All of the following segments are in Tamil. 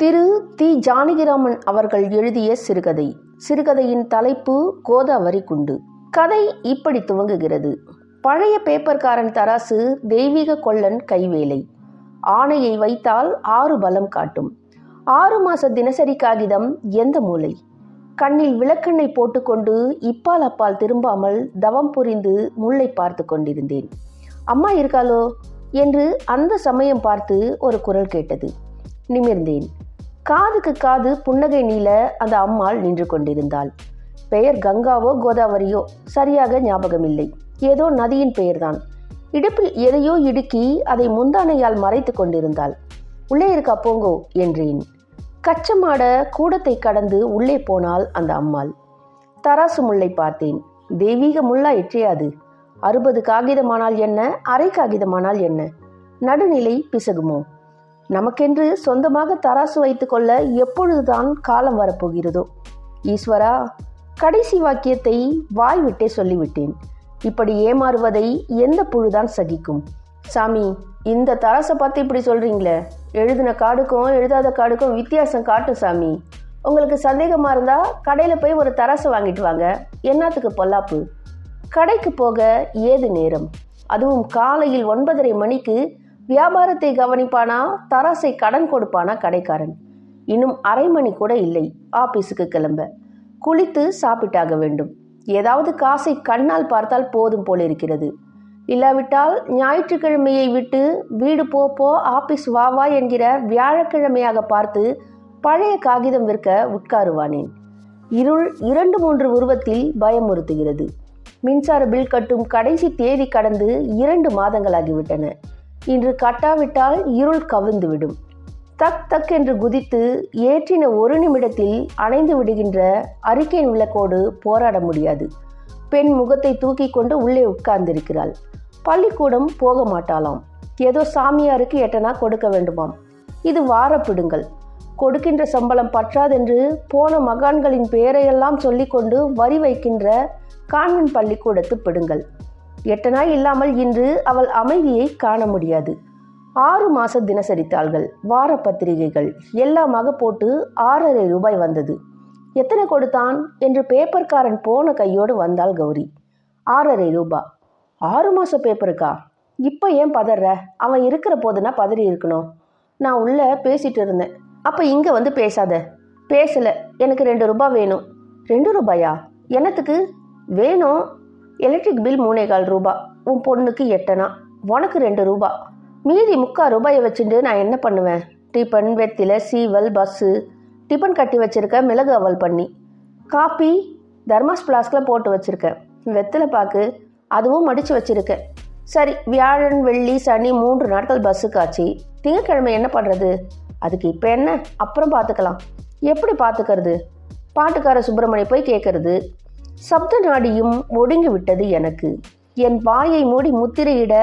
திரு தி ஜானகிராமன் அவர்கள் எழுதிய சிறுகதை. சிறுகதையின் தலைப்பு கோதாவரி குண்டு கதை இப்படி துவங்குகிறது. பழைய பேப்பர்காரன் தராசு தெய்வீக கொள்ளன் கைவேலை. ஆணையை வைத்தால் ஆறு பலம் காட்டும். ஆறு மாச தினசரி காகிதம் எந்த மூலை? கண்ணில் விளக்கெண்ணை போட்டுக்கொண்டு இப்பால் அப்பால் திரும்பாமல் தவம் புரிந்து முல்லை பார்த்து கொண்டிருந்தேன். அம்மா இருக்காளோ? என்று அந்த சமயம் பார்த்து ஒரு குரல் கேட்டது. நிமிர்ந்தேன். காதுக்கு காது புன்னகை நீல அந்த அம்மாள் நின்று கொண்டிருந்தாள். பெயர் கங்காவோ கோதாவரியோ சரியாக ஞாபகமில்லை. ஏதோ நதியின் பெயர்தான். இடுப்பில் எதையோ இடுக்கி அதை முந்தானையால் மறைத்து கொண்டிருந்தாள். உள்ளே இருக்கா போங்கோ என்றேன். கச்சமாட கூடத்தை கடந்து உள்ளே போனால் அந்த அம்மாள். தராசு முல்லை பார்த்தேன். தெய்வீக முல்லா எற்றியாது அறுபது காகிதமானால் என்ன அரை காகிதமானால் என்ன? நடுநிலை பிசகுமோ? நமக்கென்று சொந்தமாக தராசு வைத்துக்கொள்ள எப்பொழுதுதான் காலம் வரப்போகிறதோ? ஈஸ்வரா கடைசி வாக்கியத்தை வாய் விட்டே சொல்லிவிட்டேன். இப்படி ஏமாறுவதை எந்த புழுதான் சகிக்கும்? சாமி இந்த தராசை பார்த்து இப்படி சொல்றீங்களே? எழுதின காடுக்கும் எழுதாத காடுக்கும் வித்தியாசம் காட்டும் சாமி. உங்களுக்கு சந்தேகமாக இருந்தால் கடையில் போய் ஒரு தராசை வாங்கிட்டு வாங்க. என்னத்துக்கு பொல்லாப்பு? கடைக்கு போக ஏது நேரம்? அதுவும் காலையில் ஒன்பதரை மணிக்கு வியாபாரத்தை கவனிப்பானா? தராசை கடன் கொடுப்பானா கடைக்காரன்? இன்னும் அரை மணி கூட இல்லை. ஆபீஸுக்கு கிளம்ப. குளித்து சாப்பிட்டாக வேண்டும். ஏதாவது காசை கண்ணால் பார்த்தால் போதும் போல் இருக்கிறது. இல்லாவிட்டால் ஞாயிற்றுக்கிழமையை விட்டு வீடு போ போ ஆபீஸ் வா வா என்கிற வியாழக்கிழமையாக பார்த்து பழைய காகிதம் விற்க உட்காருவானேன். இருள் இரண்டு மூன்று உருவத்தில் பயமுறுத்துகிறது மின்சார பில் கட்டும் கடைசி தேதி கடந்து இரண்டு மாதங்களாகிவிட்டன. இன்று கட்டாவிட்டால் இருள் கவிழ்ந்துவிடும். தக் தக் என்று குதித்து ஏற்றின ஒரு நிமிடத்தில் அணைந்து விடுகின்ற அறிக்கை விளக்கோடு போராட முடியாது. பெண் முகத்தை தூக்கி கொண்டு உள்ளே உட்கார்ந்திருக்கிறாள். பள்ளிக்கூடம் போக மாட்டாளாம். ஏதோ சாமியாருக்கு எட்டனா கொடுக்க வேண்டுமாம். இது வாரப்பிடுங்கள். கொடுக்கின்ற சம்பளம் பற்றாதென்று போன மகான்களின் பெயரையெல்லாம் சொல்லிக்கொண்டு வரி வைக்கின்ற கான்வென்ட் பள்ளிக்கூடத்து பிடுங்கள். எட்டனாய் இல்லாமல் இன்று அவள் அமைதியை காண முடியாது. ஆறு மாச தினசரித்தாள்கள் வார பத்திரிகைகள் எல்லாமாக போட்டு ஆறரை ரூபாய் வந்தது. எத்தனை கொடுத்தான் என்று பேப்பர்காரன் போன கையோடு வந்தாள் கௌரி. ஆறரை ரூபா. ஆறு மாச பேப்பருக்கா? இப்போ ஏன் பதற? அவன் இருக்கிற போதுனா பதறி இருக்கணும். நான் உள்ள பேசிட்டு இருந்தேன். அப்போ இங்கே வந்து பேசாத. பேசலை. எனக்கு ரெண்டு ரூபாய் வேணும். ரெண்டு ரூபாயா? என்னத்துக்கு? வேணும். எலக்ட்ரிக் பில் மூணே கால் ரூபா. உன் பொண்ணுக்கு எட்டனா? உனக்கு ரெண்டு ரூபா. மீதி முக்கால் ரூபாயை வச்சுட்டு நான் என்ன பண்ணுவேன்? டிஃபன் வெத்தில சீவல் பஸ்ஸு டிஃபன் கட்டி வச்சுருக்க மிளகு அவல் பண்ணி. காப்பி தர்மாஸ் ஃப்ளாஸ்கில் போட்டு வச்சுருக்கேன். வெத்தலை பாக்கு அதுவும் மடித்து வச்சுருக்கேன். சரி வியாழன் வெள்ளி சனி மூன்று நாட்கள் பஸ்ஸு காய்ச்சி திங்கக்கிழமை என்ன பண்ணுறது அதுக்கு இப்போ என்ன? அப்புறம் பார்த்துக்கலாம் எப்படி பார்த்துக்கிறது பாட்டுக்கார சுப்பிரமணிய போய் கேட்குறது சப்த நாடியும் ஒடுங்கிவிட்டது எனக்கு. என் வாயை மூடி முத்திரையிட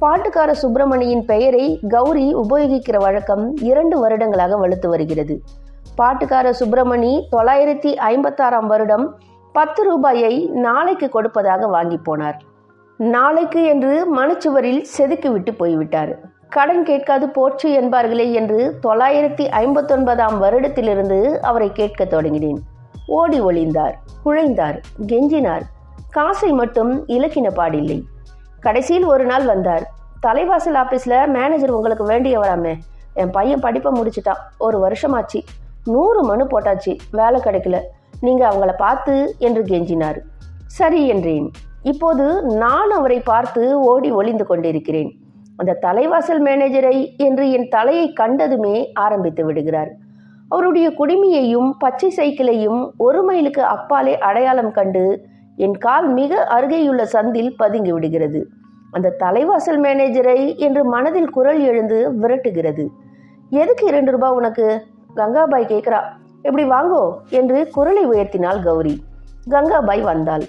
பாட்டுக்கார சுப்பிரமணியின் பெயரை கௌரி உபயோகிக்கிற வழக்கம் இரண்டு வருடங்களாக வலுத்து வருகிறது. பாட்டுக்கார சுப்பிரமணி தொள்ளாயிரத்தி ஐம்பத்தாறாம் வருடம் பத்து ரூபாயை நாளைக்கு கொடுப்பதாக வாங்கி போனார். நாளைக்கு என்று மனச்சுவரில் செதுக்கி விட்டு போய்விட்டார். கடன் கேட்காது போற்று என்பார்களே என்று தொள்ளாயிரத்தி ஐம்பத்தொன்பதாம் வருடத்திலிருந்து அவரை கேட்க தொடங்கினேன். ஓடி ஒளிந்தார் குழைந்தார் கெஞ்சினார். காசை மட்டும் இலக்கின பாடில்லை. கடைசியில் ஒரு நாள் வந்தார். தலைவாசல் ஆஃபீஸில் மேனேஜர் உங்களுக்கு வேண்டியவராமே. என் பையன் படிப்பை முடிச்சிட்டான். ஒரு வருஷமாச்சு. நூறு மனு போட்டாச்சு. வேலை கிடைக்கல. நீங்கள் அவங்கள பார்த்து என்று கெஞ்சினார். சரி என்றேன். இப்போது நான் அவரை பார்த்து ஓடி ஒளிந்து கொண்டிருக்கிறேன். அந்த தலைவாசல் மேனேஜரை என்று என் தலையை கண்டதுமே ஆரம்பித்து விடுகிறார். அவருடைய குடுமியையும் பச்சை சைக்கிளையும் ஒரு மைலுக்கு அப்பாலே அடையாளம் கண்டு என் கால் மிக அருகேயுள்ள சந்தில் பதுங்கி விடுகிறது. அந்த தலைவாசல் மேனேஜரை என்று மனதில் குரல் எழுந்து விரட்டுகிறது. எதுக்கு இரண்டு ரூபாய் உனக்கு? கங்காபாய் கேட்குறா எப்படி வாங்கோ? என்று குரலை உயர்த்தினாள் கௌரி. கங்காபாய் வந்தாள்.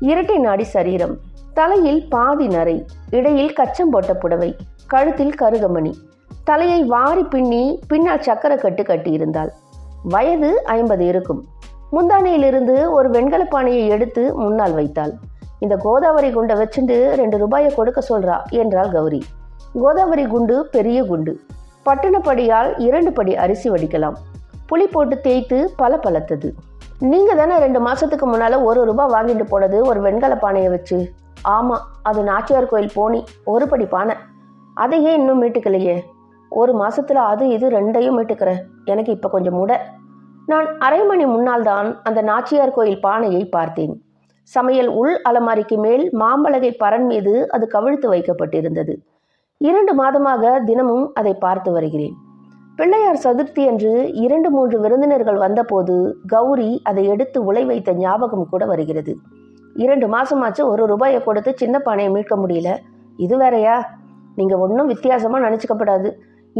இரட்டை நாடி சரீரம். தலையில் பாதி நரை. இடையில் கச்சம் போட்ட புடவை. கழுத்தில் கருகமணி. தலையை வாரி பின்னி பின்னால் சக்கர கட்டு கட்டியிருந்தாள். வயது ஐம்பது இருக்கும். முந்தானையிலிருந்து ஒரு வெண்கல பானையை எடுத்து முன்னால் வைத்தாள். இந்த கோதாவரி குண்டை வச்சுட்டு ரெண்டு ரூபாயை கொடுக்க சொல்றா என்றாள் கௌரி. கோதாவரி குண்டு பெரிய குண்டு. பட்டினப்படியால் இரண்டு படி அரிசி வடிக்கலாம். புளி போட்டு தேய்த்து பல பலத்தது நீங்கள் தானே ரெண்டு மாதத்துக்கு முன்னால் ஒரு ரூபாய் வாங்கிட்டு போனது ஒரு வெண்கல பானையை வச்சு? ஆமாம் அது நாச்சியார் கோயில் போனி ஒரு படி பானை. அதையே இன்னும் மீட்டுக்கலையே. ஒரு மாசத்துல அது இது ரெண்டையும் மீட்டுக்கிறேன். எனக்கு இப்போ கொஞ்சம் முட. நான் அரை மணி முன்னால் தான் அந்த நாச்சியார் கோயில் பானையை பார்த்தேன். சமையல் உள் அலமாரிக்கு மேல் மாம்பழகை பரன் மீது அது கவிழ்த்து வைக்கப்பட்டிருந்தது. இரண்டு மாதமாக தினமும் அதை பார்த்து வருகிறேன். பிள்ளையார் சதுர்த்தி அன்று இரண்டு மூன்று விருந்தினர்கள் வந்தபோது கௌரி அதை எடுத்து உலை வைத்த ஞாபகம் கூட வருகிறது. இரண்டு மாசமாச்சு ஒரு ரூபாயை கொடுத்து சின்ன பானையை மீட்க முடியல. இது வேறையா? நீங்கள் ஒன்றும் வித்தியாசமாக நினச்சிக்கப்படாது.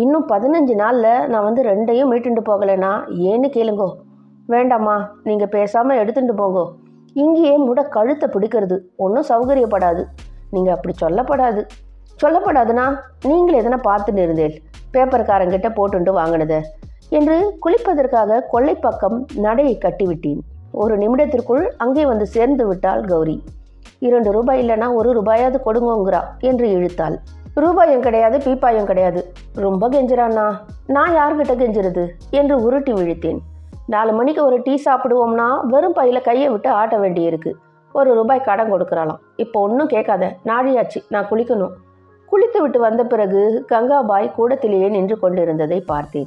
இன்னும் பதினஞ்சு நாளில் நான் வந்து ரெண்டையும் மீட்டுண்டு போகலைன்னா ஏன்னு கேளுங்கோ. வேண்டாம்மா நீங்கள் பேசாமல் எடுத்துட்டு போங்கோ. இங்கேயே முட கழுத்தை பிடிக்கிறது. ஒன்றும் சௌகரியப்படாது. நீங்கள் அப்படி சொல்லப்படாது. சொல்லப்படாதுன்னா நீங்கள் எதனா பார்த்துட்டு இருந்தேன் பேப்பர்காரங்கிட்ட போட்டுண்டு வாங்கினது என்று குளிப்பதற்காக கொள்ளைப்பக்கம் நடையை கட்டிவிட்டேன். ஒரு நிமிடத்திற்குள் அங்கே வந்து சேர்ந்து விட்டாள் கௌரி. இரண்டு ரூபாய் இல்லைன்னா ஒரு ரூபாயாவது கொடுங்கோங்கிறா என்று இழுத்தாள். ரூபாயும் கிடையாது பீப்பாயும் கிடையாது. ரொம்ப கெஞ்சுறான்னா நான் யார்கிட்ட கெஞ்சுறது? என்று உருட்டி விழித்தேன். நாலு மணிக்கு ஒரு டீ சாப்பிடுவோம்னா வெறும் பையில் கையை விட்டு ஆட்ட வேண்டியிருக்கு. ஒரு ரூபாய் கடன் கொடுக்குறாளாம். இப்போ ஒன்றும் கேட்காத. நாழியாச்சு நான் குளிக்கணும். குளித்து விட்டு வந்த பிறகு கங்காபாய் கூடத்திலேயே நின்று கொண்டிருந்ததை பார்த்தேன்.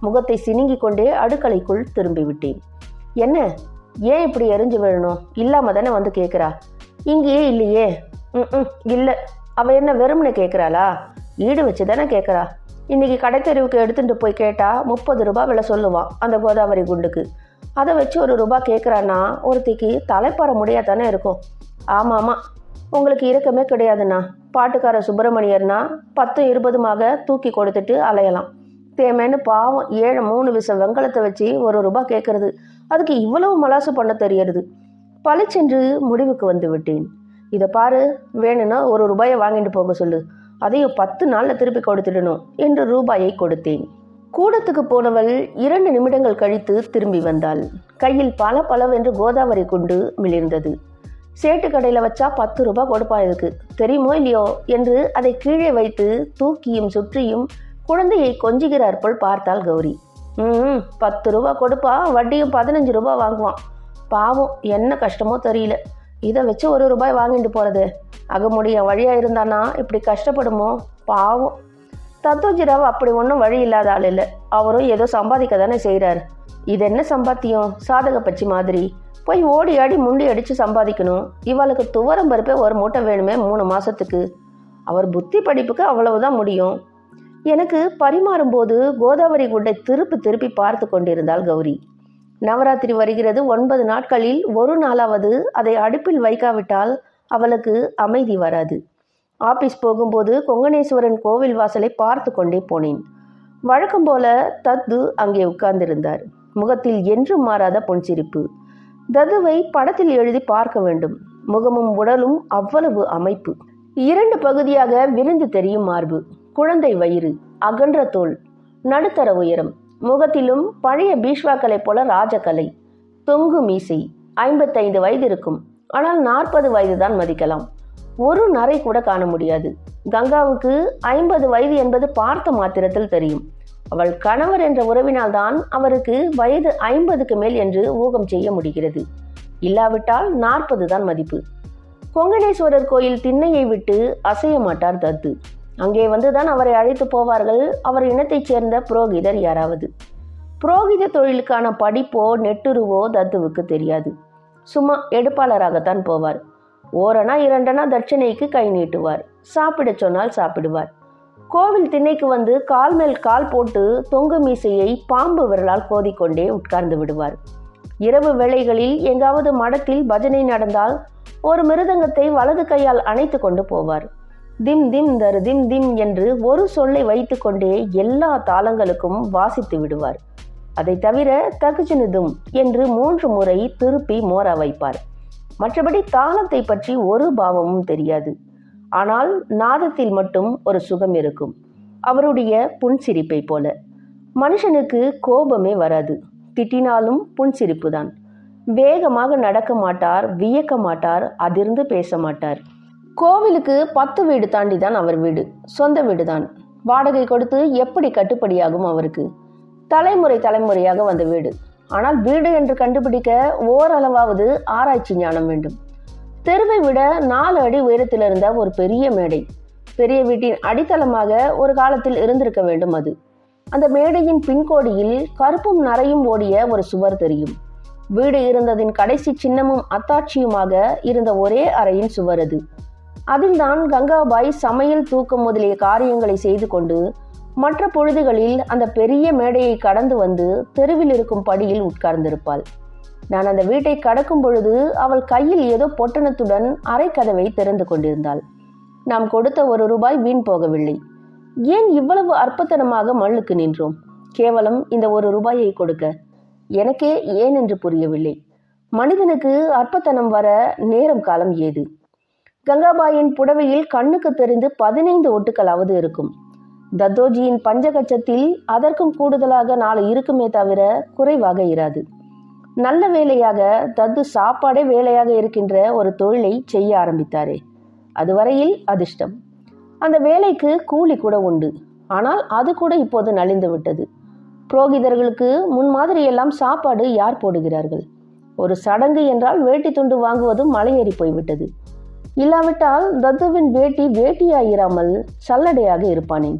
முகத்தை சினுங்கிக் கொண்டே அடுக்கலைக்குள் திரும்பி விட்டேன் என்ன? ஏன் இப்படி எரிஞ்சு விழணும்? இல்லாம தானே வந்து கேட்குறா? இங்கேயே இல்லையே. ம் இல்லை. அவள் என்ன வெறும்னு கேட்குறாளா ஈடு வச்சு தானே கேட்குறா இன்றைக்கி கடை தெருவுக்கு எடுத்துகிட்டு போய் கேட்டால் முப்பது ரூபா விலை சொல்லுவான் அந்த கோதாவரி குண்டுக்கு. அதை வச்சு ஒரு ரூபா கேட்குறான்னா ஒருத்திக்கு தலைப்பாற முடியா தானே இருக்கும். ஆமாம் ஆமாம் உங்களுக்கு இறக்கமே கிடையாதுண்ணா. பாட்டுக்கார சுப்பிரமணியர்னா பத்து இருபதுமாக தூக்கி கொடுத்துட்டு அலையலாம். தேமேன்னு பாவம் ஏழை மூணு விச வெங்கலத்தை வச்சு ஒரு ரூபாய் கேட்கறது அதுக்கு இவ்வளவு மலாசு பண்ண தெரியறது. பளிச்சென்று முடிவுக்கு வந்து விட்டேன். இதை பாரு வேணும்னா ஒரு ரூபாயை வாங்கிட்டு போக சொல்லு. அதையும் பத்து நாளில் திருப்பி கொடுத்துடணும் என்று ரூபாயை கொடுத்தேன். கூடத்துக்கு போனவள் இரண்டு நிமிடங்கள் கழித்து திரும்பி வந்தாள். கையில் பல பலவென்று கோதாவரி குண்டு மிளிர்ந்தது. சேட்டு கடையில் வச்சா பத்து ரூபாய் கொடுப்பா இதுக்கு தெரியுமோ இல்லையோ என்று அதை கீழே வைத்து தூக்கியும் சுற்றியும் குழந்தையை கொஞ்சுகிறார் போல் பார்த்தாள் கௌரி. ம் பத்து ரூபா கொடுப்பா வட்டியும் பதினஞ்சு ரூபா வாங்குவான். பாவம் என்ன கஷ்டமோ தெரியல. இதை வச்சு ஒரு ரூபாய் வாங்கிட்டு போகிறது அகமுடிய வழியாக இருந்தானா இப்படி கஷ்டப்படுமோ? பாவம். தத்துவஜிராவ் அப்படி ஒன்றும் வழி இல்லாத ஆள் இல்லை. அவரும் ஏதோ சம்பாதிக்க தானே செய்கிறார் இது என்ன சம்பாத்தியம்? சாதக பச்சி மாதிரி. போய் ஓடி ஆடி முண்டி அடித்து சம்பாதிக்கணும். இவளுக்கு துவரம் பருப்பே ஒரு மூட்டை வேணுமே மூணு மாதத்துக்கு அவர் புத்தி படிப்புக்கு அவ்வளவுதான் முடியும். எனக்கு பரிமாறும்போது கோதாவரி குண்டை திருப்பி திருப்பி பார்த்து கொண்டிருந்தாள் கௌரி. நவராத்திரி வருகிறது. ஒன்பது நாட்களில் ஒரு நாளாவது அதை அடுப்பில் வைக்காவிட்டால் அவளுக்கு அமைதி வராது. ஆபீஸ் போகும்போது கொங்கணேஸ்வரன் கோவில் வாசலை பார்த்து கொண்டே போனேன். வழக்கம் போல தத்து அங்கே உட்கார்ந்திருந்தார். முகத்தில் என்றும் மாறாத பொன்சிரிப்பு. ததுவை படத்தில் எழுதி பார்க்க வேண்டும். முகமும் உடலும் அவ்வளவு அமைப்பு. இரண்டு பகுதியாக விரிந்து தெரியும் மார்பு. குழந்தை வயிறு. அகன்ற தோல். நடுத்தர உயரம். முகத்திலும் பழைய பீஷ்வாக்களைப் போல ராஜகலை. தொங்கு மீசை ஐம்பத்தைந்து வயது இருக்கும். ஆனால் நாற்பது வயது தான் மதிக்கலாம். ஒரு நரை கூட காண முடியாது. கங்காவுக்கு ஐம்பது வயது என்பது பார்த்த மாத்திரத்தில் தெரியும். அவள் கணவர் என்ற உறவினால்தான் அவருக்கு வயது ஐம்பதுக்கு மேல் என்று ஊகம் செய்ய முடிகிறது. இல்லாவிட்டால் நாற்பது தான் மதிப்பு. கொங்கணேஸ்வரர் கோயில் திண்ணையை விட்டு அசைய மாட்டார் தத்து. அங்கே வந்துதான் அவரை அழைத்து போவார்கள். அவர் இனத்தைச் சேர்ந்த புரோகிதர் யாராவது? புரோகித தொழிலுக்கான படிப்போ நெட்டுருவோ தத்துவுக்கு தெரியாது. சும்மா எடுப்பாளராகத்தான் போவார். ஓரணா இரண்டனா தட்சணைக்கு கை நீட்டுவார். சாப்பிட சொன்னால் சாப்பிடுவார். கோவில் திண்ணைக்கு வந்து கால் மேல் கால் போட்டு தொங்கு மீசையை பாம்பு விரலால் கோதிக்கொண்டே உட்கார்ந்து விடுவார். இரவு வேளைகளில் எங்காவது மடத்தில் பஜனை நடந்தால் ஒரு மிருதங்கத்தை வலது கையால் அணைத்து கொண்டு போவார். திம் திம் தர் திம் திம் என்று ஒரு சொல்லை வைத்துக்கொண்டே எல்லா தாளங்களுக்கும் வாசித்து விடுவார். அதை தவிர தகுஜினுதும் என்று மூன்று முறை திருப்பி மோர வைப்பார். மற்றபடி தாளத்தை பற்றி ஒரு பாவமும் தெரியாது. ஆனால் நாதத்தில் மட்டும் ஒரு சுகம் இருக்கும். அவருடைய புன்சிரிப்பை போல. மனுஷனுக்கு கோபமே வராது. திட்டினாலும் புன்சிரிப்பு தான் வேகமாக நடக்க மாட்டார் வியக்க மாட்டார் அதிர்ந்து பேச மாட்டார். கோவிலுக்கு பத்து வீடு தாண்டி தான் அவர் வீடு. சொந்த வீடு தான் வாடகை கொடுத்து எப்படி கட்டுப்படியாகும் அவருக்கு? தலைமுறை தலைமுறையாக வந்த வீடு. ஆனால் வீடு என்று கண்டுபிடிக்க ஓரளவாவது ஆராய்ச்சி ஞானம் வேண்டும். தெருவை விட நாலு அடி உயரத்தில் இருந்த ஒரு பெரிய மேடை. பெரிய வீட்டின் அடித்தளமாக ஒரு காலத்தில் இருந்திருக்க வேண்டும் அது. அந்த மேடையின் பின்கோடியில் கருப்பும் நரையும் ஓடிய ஒரு சுவர் தெரியும். வீடு இருந்ததின் கடைசி சின்னமும் அத்தாட்சியுமாக இருந்த ஒரே அறையின் சுவர் அது. அதில்தான் கங்காபாய் சமையல் தூக்கம் முதலிய காரியங்களை செய்து கொண்டு மற்ற பொழுதுகளில் அந்த பெரிய மேடையை கடந்து வந்து தெருவில் இருக்கும் படியில் உட்கார்ந்திருப்பாள். நான் அந்த வீட்டை கடக்கும் பொழுது அவள் கையில் ஏதோ பொட்டணத்துடன் அரைக்கதவை திறந்து கொண்டிருந்தாள். நாம் கொடுத்த ஒரு ரூபாய் வீண் போகவில்லை. ஏன் இவ்வளவு அற்பத்தனமாக மண்ணுக்கு நின்றோம்? கேவலம் இந்த ஒரு ரூபாயை கொடுக்க. எனக்கே ஏன் என்று புரியவில்லை. மனிதனுக்கு அற்பத்தனம் வர நேரம் காலம் ஏது? கங்காபாயின் புடவையில் கண்ணுக்கு தெரிந்து பதினைந்து ஒட்டுக்களாவது இருக்கும். தத்தோஜியின் பஞ்சகச்சத்தில் அதற்கும் கூடுதலாக நாலு இருக்குமே தவிர குறைவாக இராது. நல்ல வேலையாக தத்து சாப்பாடே வேலையாக இருக்கின்ற ஒரு தொழிலை செய்ய ஆரம்பித்தாரே. அதுவரையில் அதிர்ஷ்டம். அந்த வேலைக்கு கூலி கூட உண்டு. ஆனால் அது கூட இப்போது நலிந்து விட்டது. புரோகிதர்களுக்கு முன்மாதிரியெல்லாம் சாப்பாடு யார் போடுகிறார்கள்? ஒரு சடங்கு என்றால் வேட்டி துண்டு வாங்குவதும் மலையேறி போய்விட்டது. இல்லாவிட்டால் தத்துவின் வேட்டி வேட்டியாயிராமல் சல்லடையாக இருப்பானேன்.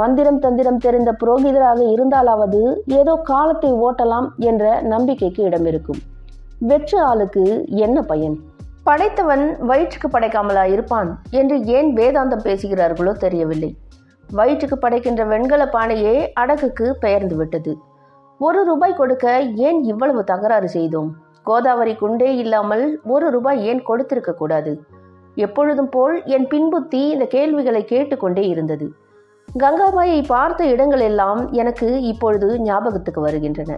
மந்திரம் தந்திரம் தெரிந்த புரோகிதராக இருந்தாலாவது ஏதோ காலத்தை ஓட்டலாம் என்ற நம்பிக்கைக்கு இடம் இருக்கும் வெற்று ஆளுக்கு என்ன பயன்? படைத்தவன் வயிற்றுக்கு படைக்காமலா இருப்பான் என்று ஏன் வேதாந்தம் பேசுகிறார்களோ தெரியவில்லை. வயிற்றுக்கு படைக்கின்ற வெண்கல பானையே அடகுக்கு பெயர்ந்து விட்டது. ஒரு ரூபாய் கொடுக்க ஏன் இவ்வளவு தகராறு செய்தோம்? கோதாவரி குண்டே இல்லாமல் ஒரு ரூபாய் ஏன் கொடுத்திருக்க கூடாது? எப்பொழுதும் போல் என் பின்புத்தி இந்த கேள்விகளை கேட்டுக்கொண்டே இருந்தது. கங்காபாயை பார்த்த இடங்களெல்லாம் எனக்கு இப்பொழுது ஞாபகத்துக்கு வருகின்றன.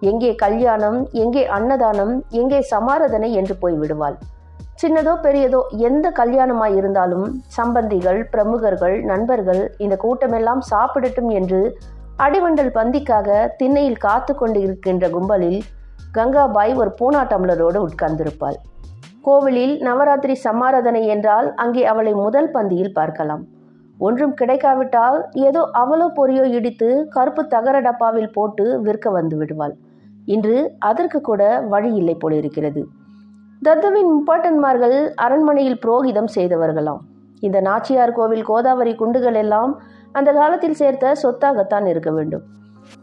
எங்கே கல்யாணம் எங்கே அன்னதானம் எங்கே சமாரதனை என்று போய் விடுவாள். சின்னதோ பெரியதோ எந்த கல்யாணமாய் இருந்தாலும் சம்பந்திகள் பிரமுகர்கள் நண்பர்கள் இந்த கூட்டமெல்லாம் சாப்பிடட்டும் என்று அடிவண்டல் பந்திக்காக திண்ணையில் காத்து கொண்டு இருக்கின்ற கும்பலில் கங்காபாய் ஒரு பூனா டம்ளரோடு உட்கார்ந்திருப்பாள். கோவிலில் நவராத்திரி சமாராதனை என்றால் அங்கே அவளை முதல் பந்தியில் பார்க்கலாம். ஒன்றும் கிடைக்காவிட்டால் ஏதோ அவளோ பொரியோ இடித்து கருப்பு தகர டப்பாவில் போட்டு விற்க வந்து விடுவாள். இன்று அதற்கு கூட வழி இல்லை போலிருக்கிறது. தத்துவின் முப்பாட்டன்மார்கள் அரண்மனையில் புரோகிதம் செய்தவர்களாம். இந்த நாச்சியார் கோவில் கோதாவரி குண்டுகள் எல்லாம் அந்த காலத்தில் சேர்த்த சொத்தாகத்தான் இருக்க வேண்டும்.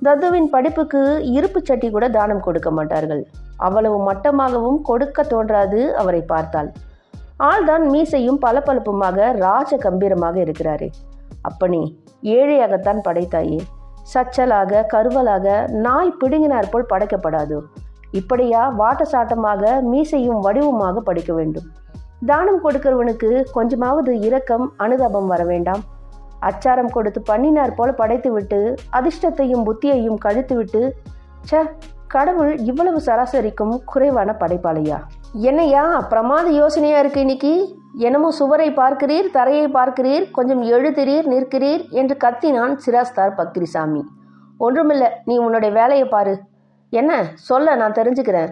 தத்துவின் படிப்புக்கு இருப்பு சட்டி கூட தானம் கொடுக்க மாட்டார்கள். அவ்வளவு மட்டமாகவும் கொடுக்க தோன்றாது அவரை பார்த்தால் ஆள்தான் மீசையும் பளபளப்புமாக ராஜ கம்பீரமாக இருக்கிறாரே. அப்பனே ஏழையாகத்தான் படைத்தாயே. சச்சலாக கருவலாக நாய் பிடுங்கினார் போல் படைக்கப்படாது. இப்படியா வாட்ட சாட்டமாக மீசையும் வடிவுமாக படிக்க வேண்டும். தானம் கொடுக்கிறவனுக்கு கொஞ்சமாவது இரக்கம் அனுதாபம் வர வேண்டாம். அச்சாரம் கொடுத்து பண்ணினார் போல படைத்துவிட்டு அதிர்ஷ்டத்தையும் புத்தியையும் கழித்துவிட்டு ச ச்ச கடவுள் இவ்வளவு சராசரிக்கும் குறைவான படைப்பாளையா? என்னையா பிரமாத யோசனையா இருக்கு இன்னைக்கு? என்னமோ சுவரை பார்க்கிறீர் தரையை பார்க்கிறீர் கொஞ்சம் எழுதுறீர் நிற்கிறீர் என்று கத்தினான் சிராஸ்தார் பக்ரிசாமி. ஒன்றுமில்ல நீ உன்னுடைய வேலையை பாரு. என்ன சொல்ல நான் தெரிஞ்சுக்கிறேன்.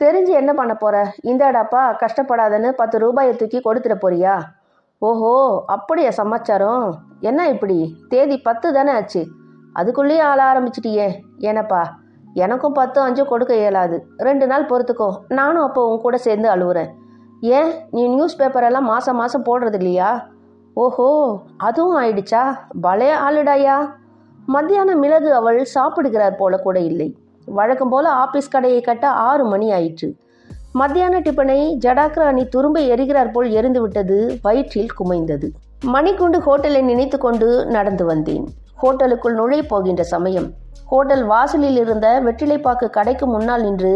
தெரிஞ்சு என்ன பண்ண போற? இந்தாடாப்பா கஷ்டப்படாதன்னு பத்து ரூபாயை தூக்கி கொடுத்துட போறியா? ஓஹோ அப்படியா சமாச்சாரம்? என்ன இப்படி? தேதி பத்து தானே ஆச்சு. அதுக்குள்ளேயே ஆள ஆரம்பிச்சிட்டியே. ஏனப்பா? எனக்கும் பத்து அஞ்சும் கொடுக்க இயலாது. ரெண்டு நாள் பொறுத்துக்கோ. நானும் அப்போ உன் கூட சேர்ந்து அழுவுறேன். ஏன்? நீ நியூஸ் பேப்பரெல்லாம் மாதம் மாதம் போடுறது இல்லையா? ஓஹோ அதுவும் ஆயிடுச்சா? பலே ஆளுடாயா? மத்தியானம் மிளகு அவள் சாப்பிடுகிறார் போல கூட இல்லை. வழக்கம் போல ஆபீஸ் கடையை கட்ட ஆறு மணி ஆயிற்று. மத்தியான டிப்பனை ஜடாக்ராணி துரும்ப எரிகிறார் போல் எரிந்து விட்டது வயிற்றில் குமைந்தது. மணிக்குண்டு ஹோட்டலை நினைத்து கொண்டு நடந்து வந்தேன். ஹோட்டலுக்குள் நுழைய போகின்ற சமயம் ஹோட்டல் வாசலில் இருந்த வெற்றிலைப்பாக்கு கடைக்கு முன்னால் நின்று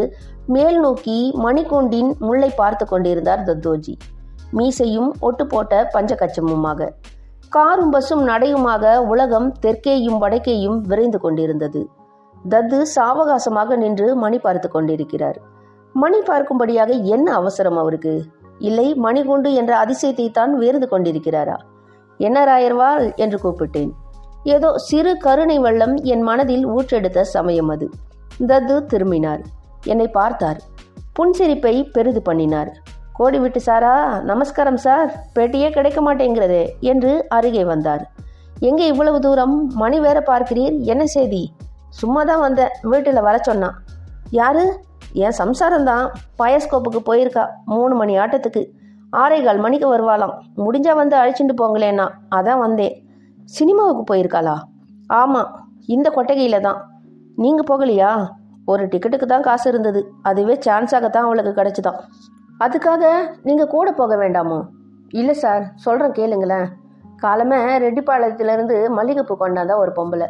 மேல் நோக்கி மணிக்கூண்டின் முல்லை பார்த்து கொண்டிருந்தார் தத்தோஜி. மீசையும் ஒட்டு போட்ட பஞ்சகச்சமுமாக. காரும் பஸ்ஸும் நடையுமாக உலகம் தெற்கேயும் வடக்கேயும் விரைந்து கொண்டிருந்தது. தத்து சாவகாசமாக நின்று மணி பார்த்து கொண்டிருக்கிறார். மணி பார்க்கும்படியாக என்ன அவசரம் அவருக்கு? இல்லை மணிகுண்டு என்ற அதிசயத்தை தான் வேர்ந்து கொண்டிருக்கிறாரா? என்ன ராயர்வாள் என்று கூப்பிட்டேன். ஏதோ சிறு கருணை வெள்ளம் என் மனதில் ஊற்றெடுத்த சமயம் அது. தத்து திரும்பினார். என்னை பார்த்தார். புன்சிரிப்பை பெரிது பண்ணினார். கோடி விட்டு சாரா நமஸ்காரம் சார் பேட்டியே கிடைக்க மாட்டேங்கிறதே என்று அருகே வந்தார். எங்கே இவ்வளவு தூரம்? மணி வேற பார்க்கிறீர்? என்ன செய்தி? சும்மா தான் வந்தேன். வீட்டில் வர சொன்னான். யாரு? என் சம்சாரம்தான். பயஸ்கோப்புக்கு போயிருக்கா. மூணு மணி ஆட்டத்துக்கு. ஆறேகால் மணிக்கு வருவாளாம். முடிஞ்சா வந்து அழைச்சிட்டு போங்களேன்னா அதான் வந்தேன். சினிமாவுக்கு போயிருக்காளா? ஆமாம் இந்த கொட்டகையில் தான். நீங்கள் போகலையா? ஒரு டிக்கெட்டுக்கு தான் காசு இருந்தது. அதுவே சான்ஸாகத்தான் அவளுக்கு கிடச்சிதான். அதுக்காக நீங்கள் கூட போக வேண்டாமோ? இல்லை சார் சொல்கிறேன் கேளுங்களேன். காலமே ரெட்டிப்பாளையத்துலேருந்து மல்லிகைப்பூ கொண்டாந்தா ஒரு பொம்பளை.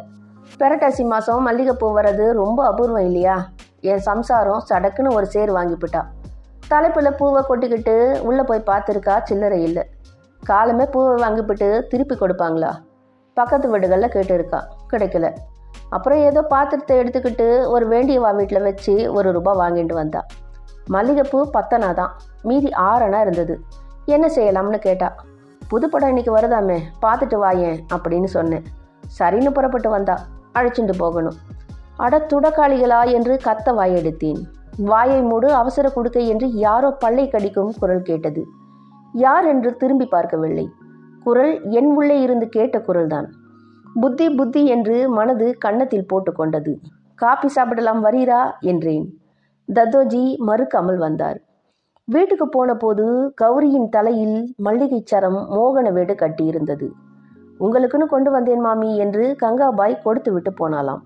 பெரட்டாசி மாதம் மல்லிகைப்பூ வர்றது ரொம்ப அபூர்வம் இல்லையா? என் சம்சாரம் சடக்குன்னு ஒரு சேர் வாங்கிவிட்டா தலைப்பில் பூவை கொட்டிக்கிட்டு உள்ளே போய் பார்த்துருக்கா? சில்லறை இல்லை. காலமே பூவை வாங்கிவிட்டு திருப்பி கொடுப்பாங்களா? பக்கத்து வீடுகளில் கேட்டுருக்கா. கிடைக்கல. அப்புறம் ஏதோ பாத்திரத்தை எடுத்துக்கிட்டு ஒரு வேண்டியவா வீட்டில் வச்சு ஒரு ரூபாய் வாங்கிட்டு வந்தா. மல்லிகைப்பூ பத்தனா தான் மீதி ஆறனா இருந்தது. என்ன செய்யலாம்னு கேட்டா. புதுப்படம் இன்னைக்கு வருதாமே? பார்த்துட்டு வாயேன் அப்படின்னு சொன்னேன். சரின்னு புறப்பட்டு வந்தா. அழைச்சிட்டு போகணும். அட துடக்காளிகளா என்று கத்த வாயெடுத்தேன். வாயை மூடு அவசர குடுக்கை என்று யாரோ பல்லை கடிக்கும் குரல் கேட்டது. யார் என்று திரும்பி பார்க்கவில்லை. குரல் என் உள்ளே இருந்து கேட்ட குரல்தான். புத்தி புத்தி என்று மனது கன்னத்தில் போட்டுக்கொண்டது காபி சாப்பிடலாம் வரீரா என்றேன். தத்தோஜி மறுக்காமல் வந்தார். வீட்டுக்கு போன போது கௌரியின் தலையில் மல்லிகை சரம் மோகன வேடு கட்டியிருந்தது. உங்களுக்குன்னு கொண்டு வந்தேன் மாமி என்று கங்காபாய் கொடுத்து விட்டு போனாலாம்.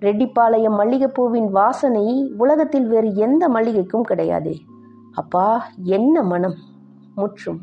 ரெட்டிப்பாளையம் மல்லிகைப்பூவின் வாசனை உலகத்தில் வேறு எந்த மல்லிகைக்கும் கிடையாதே. அப்பா என்ன மனம்? முற்றும்.